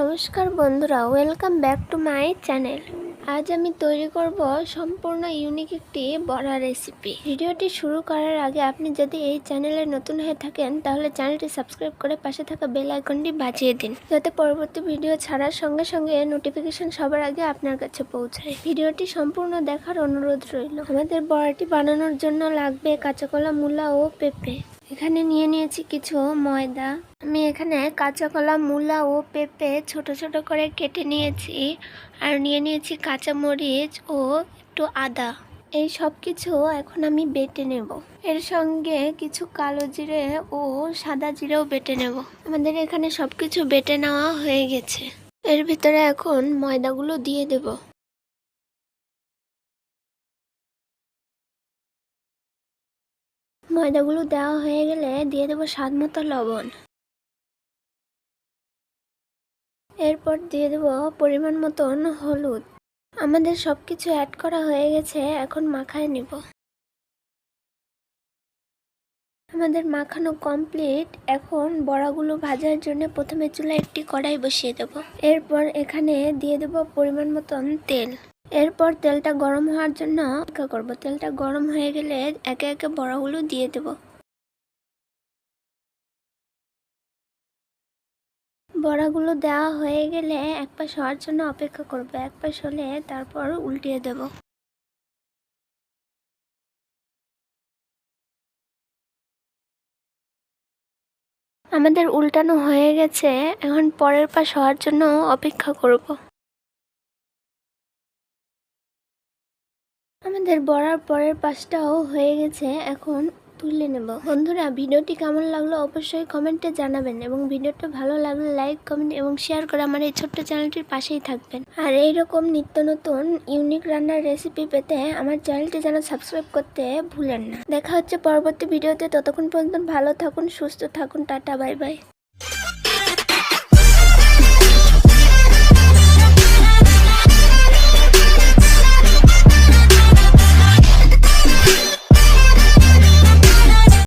নমস্কার বন্ধুরা welcome back to my channel আজ আমি তৈরি করব সম্পূর্ণ ইউনিক একটি বড়া রেসিপি ভিডিওটি শুরু করার আগে আপনি যদি এই চ্যানেলে নতুন হয়ে থাকেন, তাহলে চ্যানেলটি সাবস্ক্রাইব করে পাশে থাকা বেল আইকনটি বাজিয়ে দিন, যাতে পরবর্তী ভিডিও ছাড়ার সঙ্গে সঙ্গে নোটিফিকেশন সবার আগে আপনার কাছে পৌঁছায়। ভিডিওটি সম্পূর্ণ দেখার অনুরোধ রইল। আমাদের বড়াটি বানানোর জন্য লাগবে কাঁচা কলা মূলা ও পেঁপে। এখানে নিয়ে নিয়েছি কিছু ময়দা। আমি এখানে কাঁচা কলা, মূলা ও পেঁপে ছোট ছোট করে কেটে নিয়েছি। আর নিয়ে নিয়েছি কাঁচা মরিচ ও একটু আদা। এই সব কিছু এখন আমি বেটে নেব। এর সঙ্গে কিছু কালো জিরে ও সাদা জিরেও বেটে নেব। আমাদের এখানে সব কিছু বেটে নেওয়া হয়ে গেছে। এর ভিতরে এখন ময়দাগুলো দিয়ে দেব। ময়দাগুলো দেওয়া হয়ে গেলে দিয়ে দেবো স্বাদ মতো লবণ। এরপর দিয়ে দেবো পরিমাণ মতন হলুদ। আমাদের সব কিছু অ্যাড করা হয়ে গেছে, এখন মাখায় নিব। আমাদের মাখানো কমপ্লিট এখন বড়াগুলো ভাজার জন্য প্রথমে চুলা একটি কড়াই বসিয়ে দেব। এরপর এখানে দিয়ে দেব পরিমাণ মতন তেল। এরপর তেলটা গরম হওয়ার জন্য অপেক্ষা করব। তেলটা গরম হয়ে গেলে একে একে বড়াগুলো দিয়ে দেব। বড়াগুলো দেওয়া হয়ে গেলে এক পাশ হওয়ার জন্য অপেক্ষা করব। এক পাশ হলে তারপর উল্টিয়ে দেব। আমাদের উল্টানো হয়ে গেছে। এখন পরের পাশ হওয়ার জন্য অপেক্ষা করব। আমাদের বড়ার পরের পাশটাও হয়ে গেছে, এখন তুলে নেব। বন্ধুরা, ভিডিওটি কেমন লাগল অবশ্যই কমেন্টে জানাবেন এবং ভিডিওটা ভালো লাগলে লাইক, কমেন্ট এবং শেয়ার করে আমার এই ছোট্ট চ্যানেলটির পাশেই থাকবেন। আর এইরকম নিত্য নতুন, ইউনিক রান্নার রেসিপি পেতে আমার চ্যানেলটি যেন সাবস্ক্রাইব করতে ভুলেন না। দেখা হচ্ছে পরবর্তী ভিডিওতে, ততক্ষণ পর্যন্ত ভালো থাকুন, সুস্থ থাকুন, টাটা, বাই বাই।